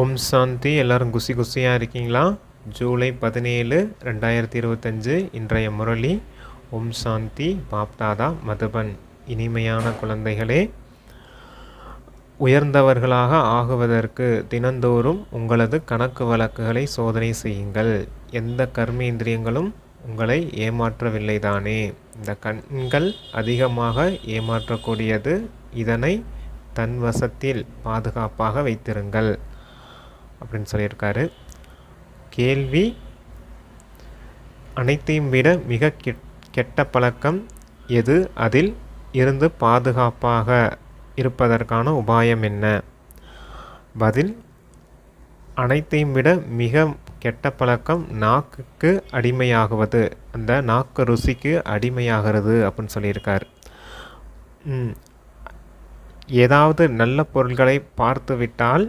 ஓம் சாந்தி. எல்லாரும் குசி குசியாக இருக்கீங்களா? ஜூலை பதினேழு ரெண்டாயிரத்தி இருபத்தஞ்சு இன்றைய முரளி. ஓம் சாந்தி. பாப்தாதா மதுபன் இனிமையான குழந்தைகளே. உயர்ந்தவர்களாக ஆகுவதற்கு தினந்தோறும் உங்களது கணக்கு வழக்குகளை சோதனை செய்யுங்கள். எந்த கர்மேந்திரியங்களும் உங்களை ஏமாற்றவில்லை தானே இந்த கண்கள் அதிகமாக ஏமாற்றக்கூடியது. இதனை தன் வசத்தில் பாதுகாப்பாக வைத்திருங்கள். அப்படின்னு சொல்லியிருக்காரு. கேள்வி அனைத்தையும் விட மிக கெட்ட பழக்கம் எது? அதில் இருந்து பாதுகாப்பாக இருப்பதற்கான உபாயம் என்ன? பதில் அனைத்தையும் விட மிக கெட்ட பழக்கம் நாக்குக்கு அடிமையாகுவது. அந்த நாக்கு ருசிக்கு அடிமையாகிறது அப்படின்னு சொல்லியிருக்கார். ஏதாவது நல்ல பொருள்களை பார்த்துவிட்டால்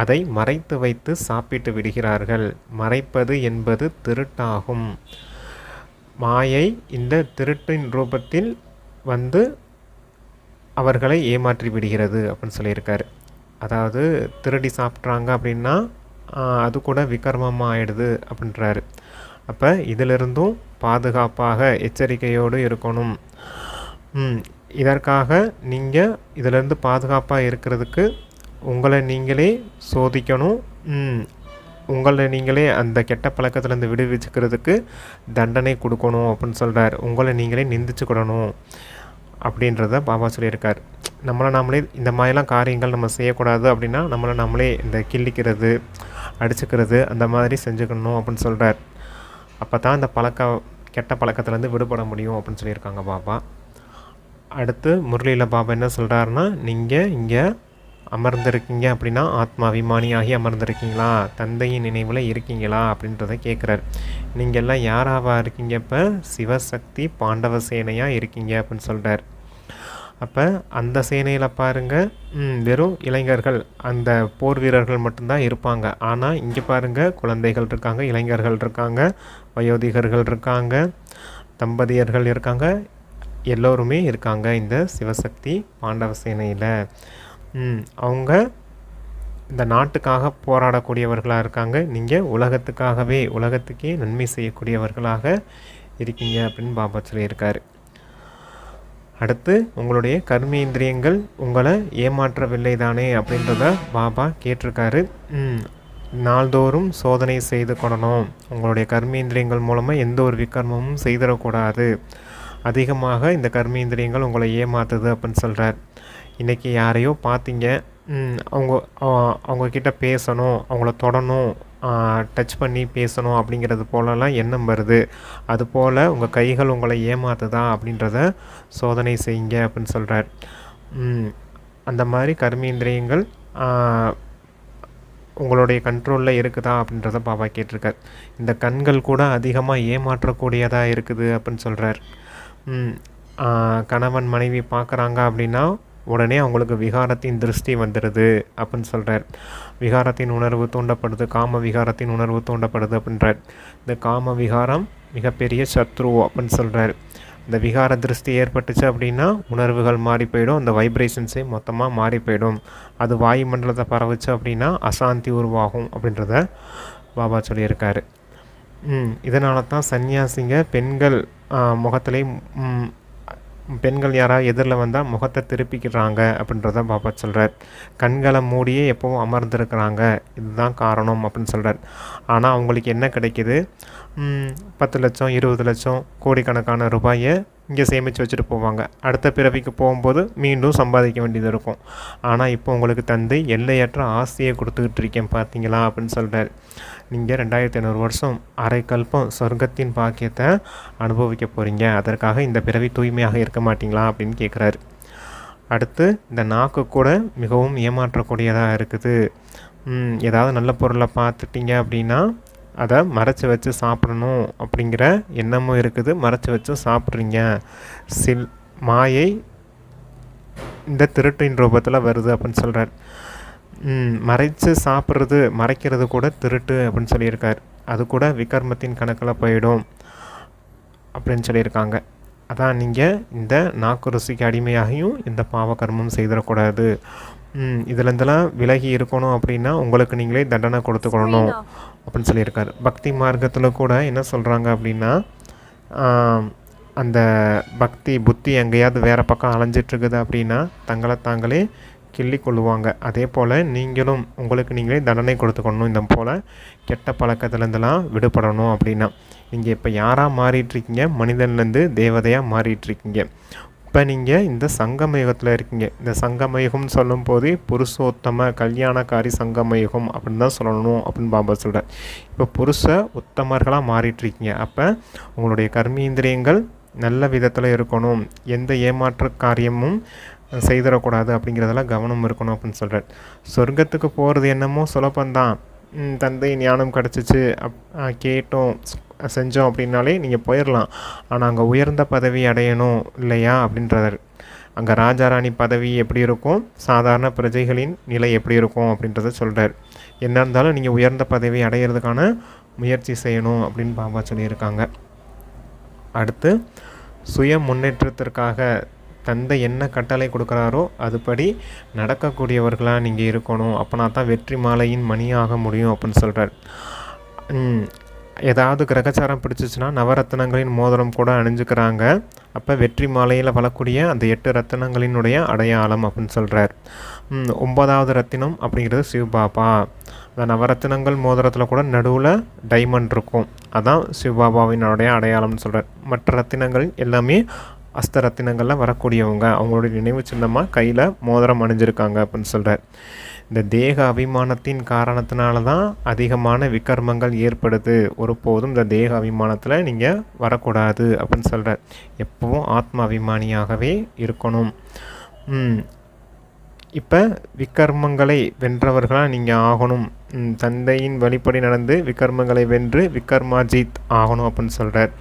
அதை மறைத்து வைத்து சாப்பிட்டு விடுகிறார்கள். மறைப்பது என்பது திருட்டாகும். மாயை இந்த திருட்டின் ரூபத்தில் வந்து அவர்களை ஏமாற்றி விடுகிறது அப்படின்னு சொல்லியிருக்காரு. அதாவது திருடி சாப்பிட்றாங்க அப்படின்னா அது கூட விக்ரமமாக ஆயிடுது அப்படின்றாரு. அப்போ இதிலிருந்தும் பாதுகாப்பாக எச்சரிக்கையோடு இருக்கணும். இதற்காக நீங்கள் இதிலிருந்து பாதுகாப்பாக இருக்கிறதுக்கு உங்களை நீங்களே சோதிக்கணும். உங்களை நீங்களே அந்த கெட்ட பழக்கத்துலேருந்து விடுவிச்சுக்கிறதுக்கு தண்டனை கொடுக்கணும் அப்படின்னு சொல்கிறார் உங்களை நீங்களே நிந்திச்சுக்கிடணும் அப்படின்றத பாபா சொல்லியிருக்கார். நம்மளை நாமளே இந்த மாதிரிலாம் காரியங்கள் நம்ம செய்யக்கூடாது அப்படின்னா நம்மளை நாமளே இந்த கிள்ளிக்கிறது அடிச்சுக்கிறது அந்த மாதிரி செஞ்சுக்கணும் அப்படின்னு சொல்கிறார் அப்போ தான் இந்த பழக்க கெட்ட பழக்கத்துலேருந்து விடுபட முடியும் அப்படின்னு சொல்லியிருக்காங்க பாபா. அடுத்து முரளியில் பாபா என்ன சொல்கிறாருன்னா நீங்கள் இங்கே அமர்ந்திருக்கீங்க அப்படின்னா ஆத்மா அபிமானியாகி அமர்ந்திருக்கீங்களா? தந்தையின் நினைவில் இருக்கீங்களா? அப்படின்றத கேட்குறாரு நீங்கள் எல்லாம் யாராவா இருக்கீங்க? இப்போ சிவசக்தி பாண்டவ சேனையாக இருக்கீங்க அப்படின்னு சொல்கிறார் அப்போ அந்த சேனையில் பாருங்கள் வெறும் இளைஞர்கள் அந்த போர் வீரர்கள் மட்டும்தான் இருப்பாங்க. ஆனால் இங்கே பாருங்கள் குழந்தைகள் இருக்காங்க இளைஞர்கள் இருக்காங்க வயோதிகர்கள் இருக்காங்க தம்பதியர்கள் இருக்காங்க எல்லோருமே இருக்காங்க இந்த சிவசக்தி பாண்டவ சேனையில். அவங்க இந்த நாட்டுக்காக போராடக்கூடியவர்களாக இருக்காங்க. நீங்கள் உலகத்துக்காகவே உலகத்துக்கே நன்மை செய்யக்கூடியவர்களாக இருக்கீங்க அப்படின்னு பாபா சொல்லியிருக்காரு. அடுத்து உங்களுடைய கர்மேந்திரியங்கள் உங்களை ஏமாற்றவில்லை தானே அப்படின்றத பாபா கேட்டிருக்காரு. ம், நாள்தோறும் சோதனை செய்து கொள்ளணும். உங்களுடைய கர்மேந்திரியங்கள் மூலமாக எந்த ஒரு விக்கர்மமும் செய்திடக்கூடாது. அதிகமாக இந்த கர்மேந்திரியங்கள் உங்களை ஏமாத்துது அப்படின்னு சொல்கிறார் இன்றைக்கி யாரையோ பார்த்தீங்க. அவங்க அவங்கக்கிட்ட அவங்க பேசணும் அவங்கள தொடணும் டச் பண்ணி பேசணும் அப்படிங்கிறது போலலாம் எண்ணம் வருது. அதுபோல் உங்கள் கைகள் உங்களை ஏமாத்துதா அப்படின்றத சோதனை செய்யுங்க அப்படின்னு சொல்கிறார் அந்த மாதிரி கர்மேந்திரியங்கள் உங்களுடைய கண்ட்ரோலில் இருக்குதா அப்படின்றத பாபா கேட்டிருக்கார். இந்த கண்கள் கூட அதிகமாக ஏமாற்றக்கூடியதாக இருக்குது அப்படின்னு சொல்கிறார் கணவன் மனைவி பார்க்குறாங்க அப்படின்னா உடனே அவங்களுக்கு விகாரத்தின் திருஷ்டி வந்துடுது அப்படின்னு சொல்கிறார் விகாரத்தின் உணர்வு தூண்டப்படுது காம விகாரத்தின் உணர்வு தூண்டப்படுது அப்படின்றார். இந்த காம விகாரம் மிகப்பெரிய சத்ரு அப்படின்னு சொல்கிறார் இந்த விகார திருஷ்டி ஏற்பட்டுச்சு அப்படின்னா உணர்வுகள் மாறி போயிடும் அந்த வைப்ரேஷன்ஸே மொத்தமாக மாறி போயிடும். அது வாயுமண்டலத்தை பரவுச்சு அப்படின்னா அசாந்தி உருவாகும் அப்படின்றத பாபா சொல்லியிருக்காரு. இதனால தான் சன்னியாசிங்க பெண்கள் முகத்திலே பெண்கள் யாராவது எதிரில் வந்தால் முகத்தை திருப்பிக்கிறாங்க அப்படின்றத பாபா சொல்கிறார் கண்களை மூடியே எப்போவும் அமர்ந்திருக்கிறாங்க. இதுதான் காரணம் அப்படின்னு சொல்கிறார் ஆனால் அவங்களுக்கு என்ன கிடைக்கிது? பத்து லட்சம் இருபது லட்சம் கோடிக்கணக்கான ரூபாயை இங்கே சேமித்து வச்சுட்டு போவாங்க. அடுத்த பிறவிக்கு போகும்போது மீண்டும் சம்பாதிக்க வேண்டியது இருக்கும். ஆனால் இப்போ உங்களுக்கு தந்தை எல்லையற்ற ஆசையை கொடுத்துக்கிட்டு இருக்கேன் பார்த்தீங்களா அப்படின்னு சொல்கிறார் நீங்கள் ரெண்டாயிரத்தி ஐநூறு வருஷம் அரை கல்பம் சொர்க்கத்தின் பாக்கியத்தை அனுபவிக்க போகிறீங்க அதற்காக இந்த பிறவி தூய்மையாக இருக்க மாட்டிங்களா அப்படின்னு கேட்குறாரு அடுத்து இந்த நாக்கு கூட மிகவும் ஏமாற்றக்கூடியதாக இருக்குது. ஏதாவது நல்ல பொருளை பார்த்துட்டிங்க அப்படின்னா அதை மறைச்சி வச்சு சாப்பிடணும் அப்படிங்கிற எண்ணமும் இருக்குது. மறைச்சி வச்சு சாப்பிட்றீங்க. சில் மாயை இந்த திருட்டின் ரூபத்தில் வருது அப்படின்னு சொல்கிறார் மறைச்சு சாப்பிட்றது மறைக்கிறது கூட திருட்டு அப்படின்னு சொல்லியிருக்கார். அது கூட விகர்மத்தின் கணக்கில் போயிடும் அப்படின்னு சொல்லியிருக்காங்க. அதான் நீங்கள் இந்த நாக்கு ருசிக்கு அடிமையாகியும் இந்த பாவகர்மம் செய்திடக்கூடாது. ம் இதுலேருந்தெல்லாம் விலகி இருக்கணும் அப்படின்னா உங்களுக்கு நீங்களே தண்டனை கொடுத்துக்கணும் அப்படின்னு சொல்லியிருக்காரு. பக்தி மார்க்கத்தில் கூட என்ன சொல்கிறாங்க அப்படின்னா அந்த பக்தி புத்தி எங்கேயாவது வேறு பக்கம் அலைஞ்சிட்ருக்குது அப்படின்னா தங்களை தாங்களே கிள்ளி கொள்ளுவாங்க அதே போல் நீங்களும் உங்களுக்கு நீங்களே தண்டனை கொடுத்துக்கணும். இந்த போல் கெட்ட பழக்கத்துலேருந்துலாம் விடுபடணும் அப்படின்னா. நீங்கள் இப்போ யாராக மாறிட்டுருக்கீங்க? மனிதன்லேருந்து தேவதையாக மாறிட்டுருக்கீங்க. இப்போ நீங்கள் இந்த சங்கமயுகத்தில் இருக்கீங்க. இந்த சங்கமயுகம்னு சொல்லும் சொல்லும்போது புருஷோத்தம கல்யாணக்காரி சங்கமயுகம் அப்படின்னு தான் சொல்லணும் அப்படின்னு பாபா சொல்கிறார் இப்போ புருஷ உத்தமர்களாக மாறிட்டுருக்கீங்க. அப்போ உங்களுடைய கர்மீந்திரியங்கள் நல்ல விதத்தில் இருக்கணும். எந்த ஏமாற்று காரியமும் செய்திடக்கூடாது அப்படிங்கிறதெல்லாம் கவனம் இருக்கணும் அப்படின்னு சொல்கிறார் சொர்க்கத்துக்கு போகிறது என்னமோ சுலபந்தான் தந்தை ஞானம் கிடச்சிச்சு அப் கேட்டோம் செஞ்சோம் அப்படின்னாலே நீங்கள் போயிடலாம் ஆனால் அங்கே உயர்ந்த பதவி அடையணும் இல்லையா அப்படின்றவர். அங்கே ராஜாராணி பதவி எப்படி இருக்கும்? சாதாரண பிரஜைகளின் நிலை எப்படி இருக்கும் அப்படின்றத சொல்கிறார் என்ன இருந்தாலும் நீங்கள் உயர்ந்த பதவி அடையிறதுக்கான முயற்சி செய்யணும் அப்படின்னு பாபா சொல்லியிருக்காங்க. அடுத்து சுய முன்னேற்றத்திற்காக தந்தை என்ன கட்டளை கொடுக்குறாரோ அதுபடி நடக்கக்கூடியவர்களாக நீங்கள் இருக்கணும். அப்போனா தான் வெற்றி மாலையின் மணியாக முடியும் அப்படின்னு சொல்கிறார் ஏதாவது கிரகச்சாரம் பிடிச்சிச்சுன்னா நவரத்தினங்களின் மோதிரம் கூட அணிஞ்சுக்கிறாங்க. அப்போ வெற்றி மாலையில் வரக்கூடிய அந்த எட்டு ரத்தினங்களினுடைய அடையாளம் அப்படின்னு சொல்கிறார் ஒன்பதாவது ரத்தினம் அப்படிங்கிறது சிவபாபா. அந்த நவரத்தினங்கள் மோதிரத்தில் கூட நடுவில் டைமண்ட் இருக்கும். அதான் சிவபாபாவினுடைய அடையாளம்னு சொல்கிறார் மற்ற ரத்தினங்கள் எல்லாமே அஸ்த ரத்தினங்கள்லாம் வரக்கூடியவங்க அவங்களுடைய நினைவு சின்னமாக கையில் மோதிரம் அணிஞ்சிருக்காங்க அப்படின்னு சொல்கிறார் இந்த தேக அபிமானத்தின் காரணத்தினால தான் அதிகமான விக்கர்மங்கள் ஏற்படுது. ஒருபோதும் இந்த தேக அபிமானத்தில் நீங்கள் வரக்கூடாது அப்படின்னு சொல்கிறார் எப்பவும் ஆத்ம அபிமானியாகவே இருக்கணும் இப்போ விக்கர்மங்களை வென்றவர்களாக நீங்கள் ஆகணும். தந்தையின் வழிப்படி நடந்து விக்கர்மங்களை வென்று விக்கர்மாஜித் ஆகணும் அப்படின்னு சொல்கிறார்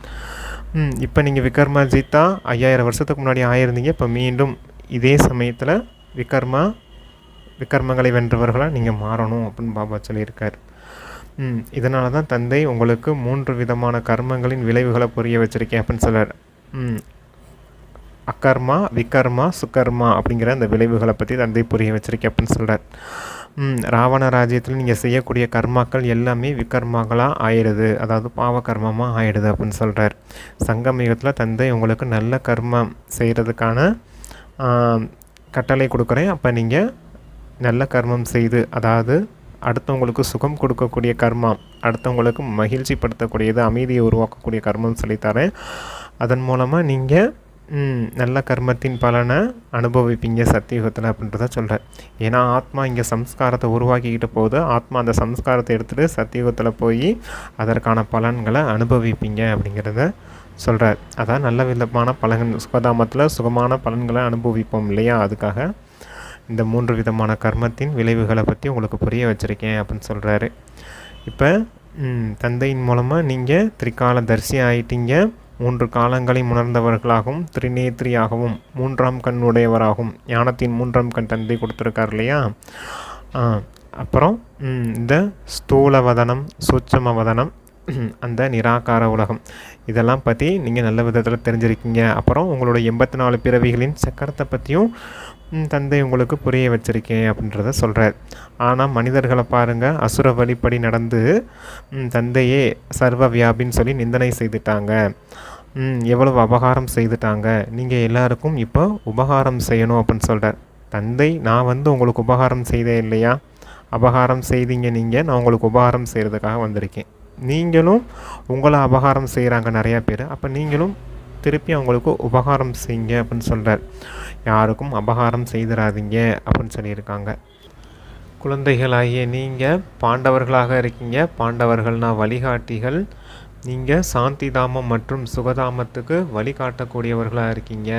இப்போ நீங்கள் விக்ரமாஜித்தா ஐயாயிரம் வருஷத்துக்கு முன்னாடி ஆயிருந்தீங்க. இப்போ மீண்டும் இதே சமயத்தில் விக்ரமா விக்ரமங்களை வென்றவர்களாக நீங்கள் மாறணும் அப்படின்னு பாபா சொல்லியிருக்கார். ம் இதனால தான் தந்தை உங்களுக்கு மூன்று விதமான கர்மங்களின் விளைவுகளை புரிய வச்சுருக்கேன் அப்படின்னு சொல்றார். ம் அக்கர்மா விக்கர்மா சுக்கர்மா அப்படிங்கிற அந்த விளைவுகளை பற்றி தந்தை புரிய வச்சுருக்கேன் அப்படின்னு சொல்கிறார் ராவண ராஜ்யத்தில் நீங்கள் செய்யக்கூடிய கர்மாக்கள் எல்லாமே விகர்மாக்களாக ஆயிடுது. அதாவது பாவ கர்மமாக ஆயிடுது அப்படின்னு சொல்கிறார் சங்கமயுகத்தில் தந்தை உங்களுக்கு நல்ல கர்மம் செய்கிறதுக்கான கட்டளை கொடுக்குறேன். அப்போ நீங்கள் நல்ல கர்மம் செய்து அதாவது அடுத்தவங்களுக்கு சுகம் கொடுக்கக்கூடிய கர்மம் அடுத்தவங்களுக்கு மகிழ்ச்சி படுத்தக்கூடியது அமைதியை உருவாக்கக்கூடிய கர்மம் சொல்லித்தரேன். அதன் மூலமாக நீங்கள் நல்ல கர்மத்தின் பலனை அனுபவிப்பீங்க சத்தியுகத்தில் அப்படின்றத சொல்கிறேன் ஏன்னா ஆத்மா இங்கே சம்ஸ்காரத்தை உருவாக்கிக்கிட்டு போகுது. ஆத்மா அந்த சம்ஸ்காரத்தை எடுத்துகிட்டு சத்தியுகத்தில் போய் அதற்கான பலன்களை அனுபவிப்பீங்க அப்படிங்கிறத சொல்கிறார் அதான் நல்ல விதமான பலன் சுகதாமத்தில் சுகமான பலன்களை அனுபவிப்போம் இல்லையா? அதுக்காக இந்த மூன்று விதமான கர்மத்தின் விளைவுகளை பற்றி உங்களுக்கு புரிய வச்சுருக்கேன் அப்படின்னு சொல்கிறாரு இப்போ தந்தையின் மூலமாக நீங்கள் திரிகால தரிசி ஆகிட்டீங்க மூன்று காலங்களை உணர்ந்தவர்களாகவும் திரிநேத்திரியாகவும் மூன்றாம் கண் உடையவராகவும் ஞானத்தின் மூன்றாம் கண் தந்தை கொடுத்துருக்கார் இல்லையா? அப்புறம் இந்த ஸ்தூல வதனம் சூட்சம வதனம் அந்த நிராகார உலகம். இதெல்லாம் பற்றி நீங்கள் நல்ல விதத்தில் தெரிஞ்சிருக்கீங்க. அப்புறம் உங்களுடைய எண்பத்தி நாலு பிறவிகளின் சக்கரத்தை பற்றியும் தந்தை உங்களுக்கு புரிய வச்சிருக்கேன் அப்படின்றத சொல்கிறார் ஆனால் மனிதர்களை பாருங்கள் அசுர வழிப்படி நடந்து தந்தையே சர்வ வியாபின்னு சொல்லி நிந்தனை செய்துட்டாங்க. எவ்வளவு அபகாரம் செய்துட்டாங்க. நீங்கள் எல்லாருக்கும் இப்போ உபகாரம் செய்யணும் அப்படின்னு சொல்கிறார் தந்தை நான் வந்து உங்களுக்கு உபகாரம் செய்தேன் இல்லையா? அபகாரம் செய்தீங்க நீங்கள் நான் உங்களுக்கு உபகாரம் செய்கிறதுக்காக வந்திருக்கேன். நீங்களும் உங்களை அபகாரம் செய்கிறாங்க நிறையா பேர். அப்போ நீங்களும் திருப்பி அவங்களுக்கு உபகாரம் செய்யுங்க அப்படின்னு சொல்கிறார் யாருக்கும் அபகாரம் செய்திடாதீங்க அப்படின்னு சொல்லியிருக்காங்க. குழந்தைகளாகிய நீங்கள் பாண்டவர்களாக இருக்கீங்க. பாண்டவர்கள்னா வழிகாட்டிகள். நீங்கள் சாந்தி தாமம் மற்றும் சுகதாமத்துக்கு வழிகாட்டக்கூடியவர்களாக இருக்கீங்க.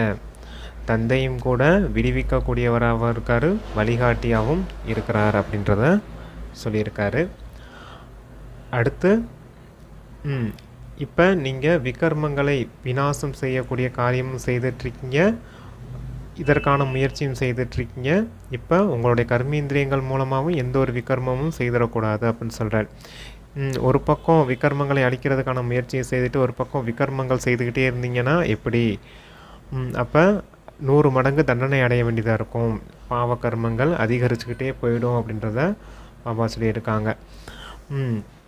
தந்தையும் கூட விடுவிக்கக்கூடியவராகவும் இருக்கார். வழிகாட்டியாகவும் இருக்கிறார் அப்படின்றத சொல்லியிருக்காரு. அடுத்து இப்போ நீங்கள் விக்கர்மங்களை விநாசம் செய்யக்கூடிய காரியமும் செய்துட்ருக்கீங்க இதற்கான முயற்சியும் செய்துட்ருக்கீங்க. இப்போ உங்களுடைய கர்மேந்திரியங்கள் மூலமாகவும் எந்த ஒரு விகர்மமும் செய்திடக்கூடாது அப்படின்னு சொல்கிறார் ஒரு பக்கம் விகர்மங்களை அழிக்கிறதுக்கான முயற்சியை செய்துட்டு ஒரு பக்கம் விகர்மங்கள் செய்துக்கிட்டே இருந்தீங்கன்னா எப்படி? அப்போ நூறு மடங்கு தண்டனை அடைய வேண்டியதாக இருக்கும். பாவ கர்மங்கள் அதிகரிச்சுக்கிட்டே போயிடும் அப்படின்றத பாபா சொல்லியிருக்காங்க.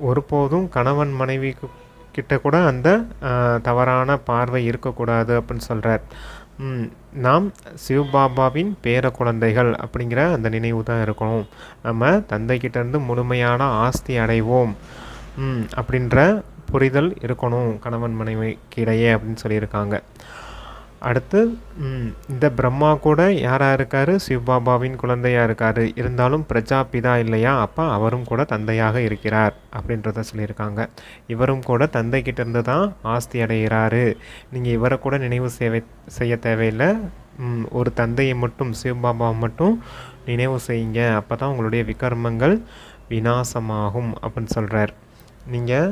ஒருபோதும் கணவன் மனைவிக்கு கிட்ட கூட அந்த தவறான பார்வை இருக்கக்கூடாது அப்படின்னு சொல்கிறார் நாம் சிவபாபாவின் பேர குழந்தைகள் அப்படிங்கிற அந்த நினைவு தான் இருக்கணும். நம்ம தந்தைக்கிட்டேருந்து முழுமையான ஆஸ்தி அடைவோம். அப்படின்ற புரிதல் இருக்கணும் கணவன் மனைவிக்கு இடையே அப்படின்னு சொல்லியிருக்காங்க. அடுத்து இந்த பிரம்மா கூட யாராக இருக்கார்? சிவபாபாவின் குழந்தையாக இருக்கார். இருந்தாலும் பிரஜாபிதா இல்லையா? அப்போ அவரும் கூட தந்தையாக இருக்கிறார் அப்படின்றத சொல்லியிருக்காங்க. இவரும் கூட தந்தைக்கிட்ட இருந்து தான் ஆஸ்தி அடைகிறாரு. நீங்கள் இவரை கூட நினைவு சேவை செய்ய தேவையில்லை. ஒரு தந்தையை மட்டும் சிவபாபாவை மட்டும் நினைவு செய்யுங்க. அப்போ தான் உங்களுடைய விக்ரமங்கள் விநாசமாகும் அப்படின்னு சொல்கிறார் நீங்கள்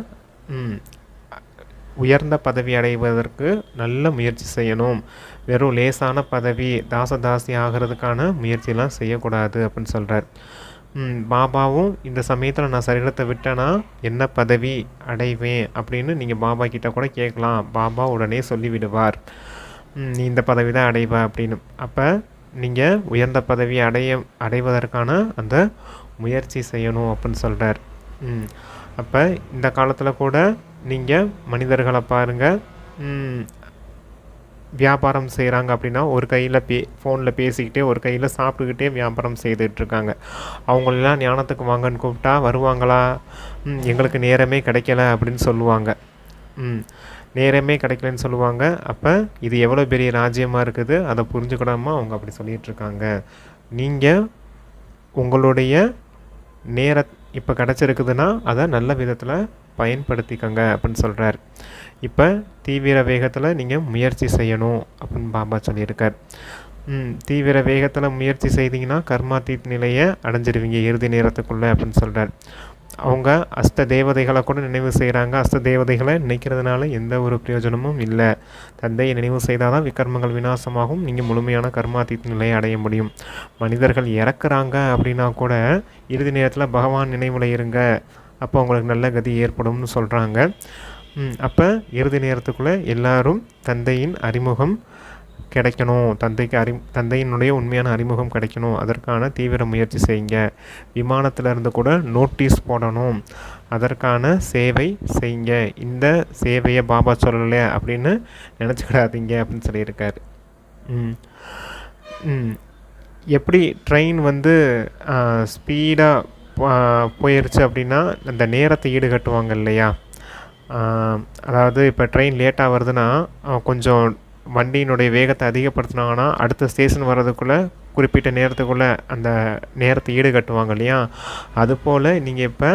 உயர்ந்த பதவி அடைவதற்கு நல்ல முயற்சி செய்யணும். வெறும் லேசான பதவி தாசதாசி ஆகிறதுக்கான முயற்சிலாம் செய்யக்கூடாது அப்படின்னு சொல்கிறார் பாபாவும் இந்த சமயத்தில் நான் சரீரத்தை விட்டேன்னா என்ன பதவி அடைவேன் அப்படின்னு நீங்கள் பாபா கிட்ட கூட கேட்கலாம். பாபா உடனே சொல்லிவிடுவார். நீ இந்த பதவி தான் அடைவ அப்படின்னு. அப்போ நீங்கள் உயர்ந்த பதவி அடைய அடைவதற்கான அந்த முயற்சி செய்யணும் அப்படின்னு சொல்கிறார் அப்போ இந்த காலத்தில் கூட நீங்கள் மனிதர்களை பாருங்கள் வியாபாரம் செய்கிறாங்க அப்படின்னா ஒரு கையில் பே ஃபோனில் பேசிக்கிட்டே ஒரு கையில் சாப்பிட்டுக்கிட்டே வியாபாரம் செய்துட்ருக்காங்க. அவங்களெல்லாம் ஞானத்துக்கு வாங்கன்னு கூப்பிட்டா வருவாங்களா? ம், எங்களுக்கு நேரமே கிடைக்கல அப்படின்னு சொல்லுவாங்க. ம். நேரமே கிடைக்கலன்னு சொல்லுவாங்க. அப்போ இது எவ்வளோ பெரிய ராஜ்யமாக இருக்குது? அதை புரிஞ்சுக்கிடாம அவங்க அப்படி சொல்லிகிட்ருக்காங்க நீங்கள் உங்களுடைய நேர இப்போ கிடச்சிருக்குதுன்னா அதை நல்ல விதத்தில் பயன்படுத்திக்கங்க அப்படின்னு சொல்கிறார் இப்போ தீவிர வேகத்தில் நீங்கள் முயற்சி செய்யணும் அப்படின்னு பாபா சொல்லியிருக்கார். ம், தீவிர வேகத்தில் முயற்சி செய்தீங்கன்னா கர்மாத்தீத் நிலையை அடைஞ்சிருவீங்க இறுதி நேரத்துக்குள்ளே அப்படின்னு சொல்கிறார் அவங்க அஸ்த தேவதைகளை கூட நினைவு செய்கிறாங்க அஸ்த தேவதைகளை நினைக்கிறதுனால எந்த ஒரு பிரயோஜனமும் இல்லை. தந்தையை நினைவு செய்தால் தான் விக்கர்மங்கள் விநாசமாகும். நீங்கள் முழுமையான கர்மாத்தீத் நிலையை அடைய முடியும். மனிதர்கள் இறக்குறாங்க அப்படின்னா கூட இறுதி நேரத்தில் பகவான் நினைவில் இருங்க. அப்போ அவங்களுக்கு நல்ல கதி ஏற்படும்னு சொல்கிறாங்க அப்போ இறுதி நேரத்துக்குள்ளே எல்லாரும் தந்தையின் அறிமுகம் கிடைக்கணும். தந்தைக்கு அறி தந்தையினுடைய உண்மையான அறிமுகம் கிடைக்கணும். அதற்கான தீவிர முயற்சி செய்யுங்க. விமானத்தில் இருந்து கூட நோட்டீஸ் போடணும். அதற்கான சேவை செய்யுங்க. இந்த சேவையை பாபா சொல்லலை அப்படின்னு நினச்சிக்கிடாதீங்க அப்படின்னு சொல்லியிருக்காரு. ம் ம். எப்படி ட்ரெயின் வந்து ஸ்பீடாக போயிடுச்சு அப்படின்னா அந்த நேரத்தை ஈடுகட்டுவாங்க இல்லையா? அதாவது இப்போ ட்ரெயின் லேட்டாக வருதுன்னா கொஞ்சம் வண்டியினுடைய வேகத்தை அதிகப்படுத்துனாங்கன்னா அடுத்த ஸ்டேஷன் வர்றதுக்குள்ளே குறிப்பிட்ட நேரத்துக்குள்ளே அந்த நேரத்தை ஈடுகட்டுவாங்க இல்லையா? அதுபோல் நீங்கள் இப்போ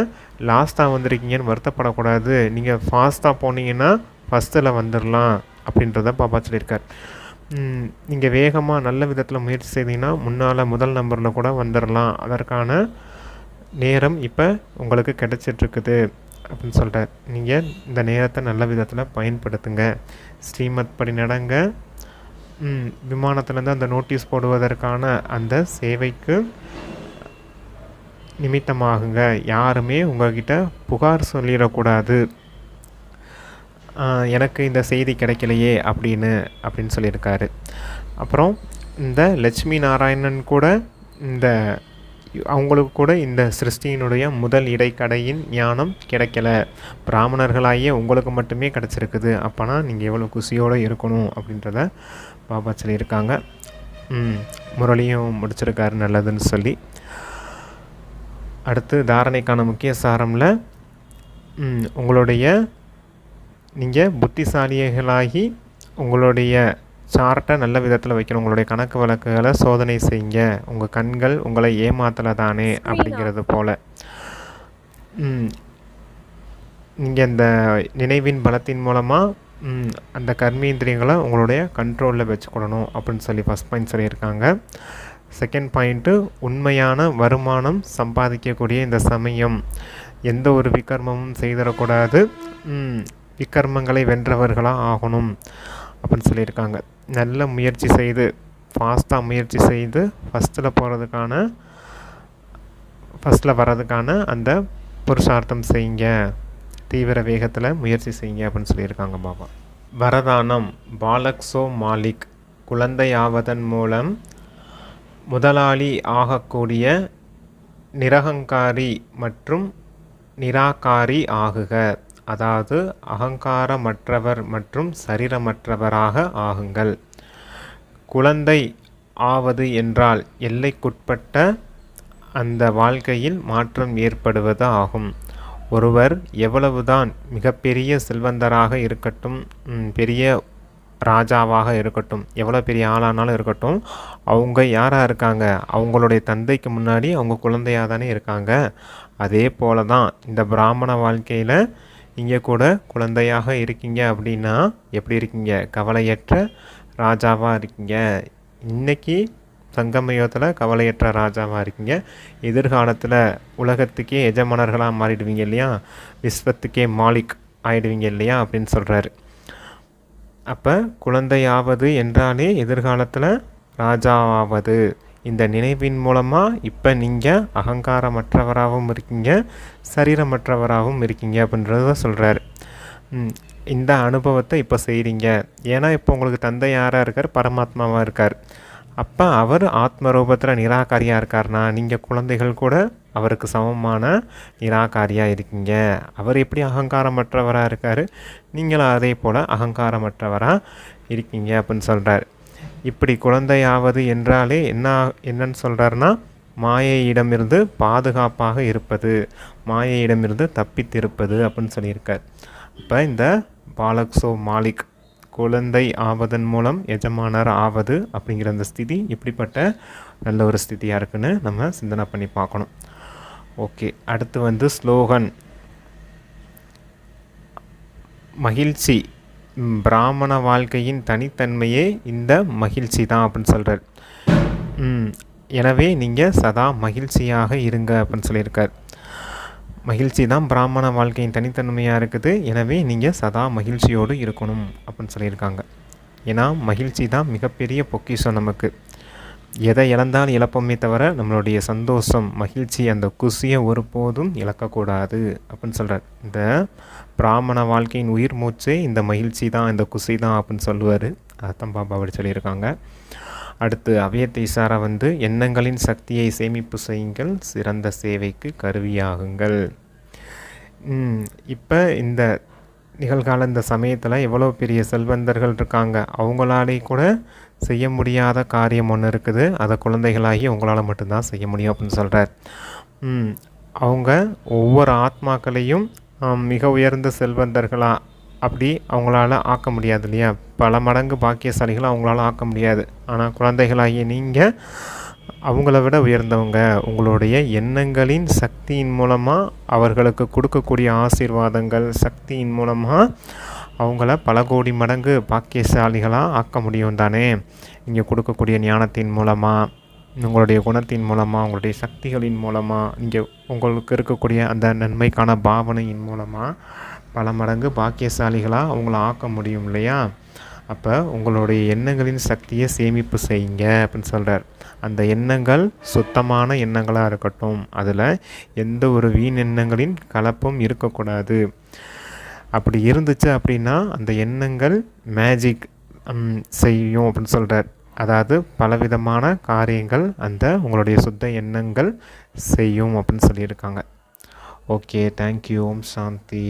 லாஸ்ட்டாக வந்திருக்கீங்கன்னு வருத்தப்படக்கூடாது. நீங்கள் ஃபாஸ்ட்டாக போனீங்கன்னா ஃபஸ்ட்டில் வந்துடலாம் அப்படின்றத பாப்பா சொல்லியிருக்கார். நீங்கள் வேகமாக நல்ல விதத்தில் முயற்சி செய்தீங்கன்னா முன்னால் முதல் நம்பரில் கூட வந்துடலாம் அதற்கான நேரம் இப்போ உங்களுக்கு கிடைச்சிட்ருக்குது அப்படின்னு சொல்கிறார் நீங்கள் இந்த நேரத்தை நல்ல விதத்தில் பயன்படுத்துங்க. ஸ்ரீமத் படி நடங்க விமானத்துலேருந்து அந்த நோட்டீஸ் போடுவதற்கான அந்த சேவைக்கு நிமித்தமாகுங்க. யாருமே உங்ககிட்ட புகார் சொல்லிடக்கூடாது. எனக்கு இந்த செய்தி கிடைக்கலையே அப்படின்னு அப்படின்னு சொல்லியிருக்காரு. அப்புறம் இந்த லட்சுமி நாராயணன் கூட இந்த அவங்களுக்கு கூட இந்த சிருஷ்டியினுடைய முதல் இடைக்கடையின் ஞானம் கிடைக்கல. பிராமணர்களாகிய உங்களுக்கு மட்டுமே கிடச்சிருக்குது. அப்போனா நீங்கள் எவ்வளோ குஷியோடு இருக்கணும் அப்படின்றத பாபா சொல்லியிருக்காங்க. முரளியும் முடிச்சிருக்காரு நல்லதுன்னு சொல்லி. அடுத்து தாரணைக்கான முக்கிய சாரமில் உங்களுடைய நீங்கள் புத்திசாலிகளாகி உங்களுடைய சார்ட்டை நல்ல விதத்தில் வைக்கணும். உங்களுடைய கணக்கு வழக்குகளை சோதனை செய்யுங்க. உங்கள் கண்கள் உங்களை ஏமாத்தலை தானே அப்படிங்கிறது போல். நீங்கள் இந்த நினைவின் பலத்தின் மூலமாக அந்த கர்மேந்திரியங்களை உங்களுடைய கண்ட்ரோலில் வச்சுக்கொள்ளணும் அப்படின்னு சொல்லி ஃபஸ்ட் பாயிண்ட் சொல்லியிருக்காங்க. செகண்ட் பாயிண்ட்டு உண்மையான வருமானம் சம்பாதிக்கக்கூடிய இந்த சமயம். எந்த ஒரு விகர்மமும் செய்திடக்கூடாது. விகர்மங்களை வென்றவர்களாக ஆகணும் அப்படின்னு சொல்லியிருக்காங்க. நல்ல முயற்சி செய்து ஃபாஸ்ட்டாக முயற்சி செய்து ஃபஸ்ட்டில் போகிறதுக்கான ஃபஸ்ட்டில் வர்றதுக்கான அந்த புருஷார்த்தம் செய்யுங்க. தீவிர வேகத்தில் முயற்சி செய்யுங்க அப்படின்னு சொல்லியிருக்காங்க பாபா. வரதானம் பாலக் சோ மாலிக் குழந்தையாவதன் மூலம் முதலாளி ஆகக்கூடிய நிரகங்காரி மற்றும் நிராகாரி ஆகுக. அதாவது அகங்காரமற்றவர் மற்றும் சரீரமற்றவராக ஆகுங்கள். குழந்தை ஆவது என்றால் எல்லைக்குட்பட்ட அந்த வாழ்க்கையில் மாற்றம் ஏற்படுவது ஆகும். ஒருவர் எவ்வளவுதான் மிகப்பெரிய செல்வந்தராக இருக்கட்டும் பெரிய ராஜாவாக இருக்கட்டும் எவ்வளோ பெரிய ஆளானாலும் இருக்கட்டும் அவங்க யாராக இருக்காங்க? அவங்களுடைய தந்தைக்கு முன்னாடி அவங்க குழந்தையாக தானே இருக்காங்க. அதே போல தான் இந்த பிராமண வாழ்க்கையில் இங்கே கூட குழந்தையாக இருக்கீங்க அப்படின்னா எப்படி இருக்கீங்க? கவலையற்ற ராஜாவாக இருக்கீங்க. இன்றைக்கி சங்கமயத்தில் கவலையற்ற ராஜாவாக இருக்கீங்க. எதிர்காலத்தில் உலகத்துக்கே எஜமானர்களாக மாறிடுவீங்க இல்லையா? விஸ்வத்துக்கே மாலிக் ஆயிடுவீங்க இல்லையா? அப்படின்னு சொல்கிறாரு அப்போ குழந்தையாவது என்றாலே எதிர்காலத்தில் ராஜாவாவது. இந்த நினைவின் மூலமாக இப்போ நீங்கள் அகங்காரமற்றவராகவும் இருக்கீங்க சரீரமற்றவராகவும் இருக்கீங்க அப்படின்றத சொல்கிறார் இந்த அனுபவத்தை இப்போ செய்கிறீங்க ஏன்னா இப்போ உங்களுக்கு தந்தை யாராக இருக்கார்? பரமாத்மாவாக இருக்கார். அப்போ அவர் ஆத்ம ரூபத்தில் நிராகாரியாக இருக்கார்னா நீங்கள் குழந்தைகள் கூட அவருக்கு சமமான நிராகாரியாக இருக்கீங்க. அவர் எப்படி அகங்காரமற்றவராக இருக்கார்? நீங்களும் அதே போல் அகங்காரமற்றவராக இருக்கீங்க அப்படின்னு சொல்கிறார் இப்படி குழந்தையாவது என்றாலே என்ன என்னன்னு சொல்கிறாருன்னா மாயையிடமிருந்து பாதுகாப்பாக இருப்பது மாயையிடமிருந்து தப்பித்திருப்பது அப்படின்னு சொல்லியிருக்கார். இப்போ இந்த பாலக்ஸோ மாலிக் குழந்தை ஆவதன் மூலம் எஜமானர் ஆவது அப்படிங்கிற அந்த ஸ்திதி இப்படிப்பட்ட நல்ல ஒரு ஸ்திதியாக இருக்குன்னு நம்ம சிந்தனை பண்ணி பார்க்கணும். ஓகே அடுத்து வந்து ஸ்லோகன். மகிழ்ச்சி. பிராமண வாழ்க்கையின் தனித்தன்மையே இந்த மகிழ்ச்சி தான் அப்படின்னு சொல்கிறார் எனவே நீங்கள் சதா மகிழ்ச்சியாக இருங்க அப்படின்னு சொல்லியிருக்கார். மகிழ்ச்சி தான் பிராமண வாழ்க்கையின் தனித்தன்மையாக இருக்குது. எனவே நீங்கள் சதா மகிழ்ச்சியோடு இருக்கணும் அப்படின்னு சொல்லியிருக்காங்க. ஏன்னா மகிழ்ச்சி தான் மிகப்பெரிய பொக்கிஷம் நமக்கு. எதை இழந்தால் இழப்போமே தவிர நம்மளுடைய சந்தோஷம் மகிழ்ச்சி அந்த குசியை ஒருபோதும் இழக்கக்கூடாது அப்படின்னு சொல்கிறார் இந்த பிராமண வாழ்க்கையின் உயிர் மூச்சே இந்த மகிழ்ச்சி தான் இந்த குசி தான் அப்படின்னு சொல்லுவார். அதான் பாபா அப்படி சொல்லியிருக்காங்க. அடுத்து அவ்வியத்தை சாரா வந்து எண்ணங்களின் சக்தியை சேமிப்பு செய்யுங்கள் சிறந்த சேவைக்கு கருவியாகுங்கள். இப்போ இந்த நிகழ்கால இந்த சமயத்தில் எவ்வளோ பெரிய செல்வந்தர்கள் இருக்காங்க. அவங்களாலே கூட செய்ய முடியாத காரியம் ஒன்று இருக்குது. அதை குழந்தைகளாகி உங்களால் மட்டும்தான் செய்ய முடியும் அப்படின்னு சொல்கிறார் அவங்க ஒவ்வொரு ஆத்மாக்களையும் மிக உயர்ந்த செல்வந்தர்களாக அப்படி அவங்களால ஆக்க முடியாது இல்லையா? பல மடங்கு பாக்கியசாலிகளை அவங்களால ஆக்க முடியாது. ஆனால் குழந்தைகளாகிய நீங்கள் அவங்கள விட உயர்ந்தவங்க. உங்களுடைய எண்ணங்களின் சக்தியின் மூலமாக அவர்களுக்கு கொடுக்கக்கூடிய ஆசீர்வாதங்கள் சக்தியின் மூலமாக அவங்கள பல கோடி மடங்கு பாக்கியசாலிகளாக ஆக்க முடியும் தானே? இங்கே கொடுக்கக்கூடிய ஞானத்தின் மூலமாக உங்களுடைய குணத்தின் மூலமாக உங்களுடைய சக்திகளின் மூலமாக இங்கே உங்களுக்கு இருக்கக்கூடிய அந்த நன்மைக்கான பாவனையின் மூலமாக பல மடங்கு பாக்கியசாலிகளாக அவங்கள ஆக்க முடியும் இல்லையா? அப்போ உங்களுடைய எண்ணங்களின் சக்தியை சேமிப்பு செய்யுங்க அப்படின்னு சொல்கிறார் அந்த எண்ணங்கள் சுத்தமான எண்ணங்களாக இருக்கட்டும். அதில் எந்த ஒரு வீண் எண்ணங்களின் கலப்பும் இருக்கக்கூடாது. அப்படி இருந்துச்சு அப்படின்னா அந்த எண்ணங்கள் மேஜிக் செய்யும் அப்படின்னு சொல்கிறார் அதாவது பலவிதமான காரியங்கள் அந்த உங்களுடைய சுத்த எண்ணங்கள் செய்யும் அப்படின்னு சொல்லியிருக்காங்க. ஓகே தேங்க்யூ ஓம் சாந்தி.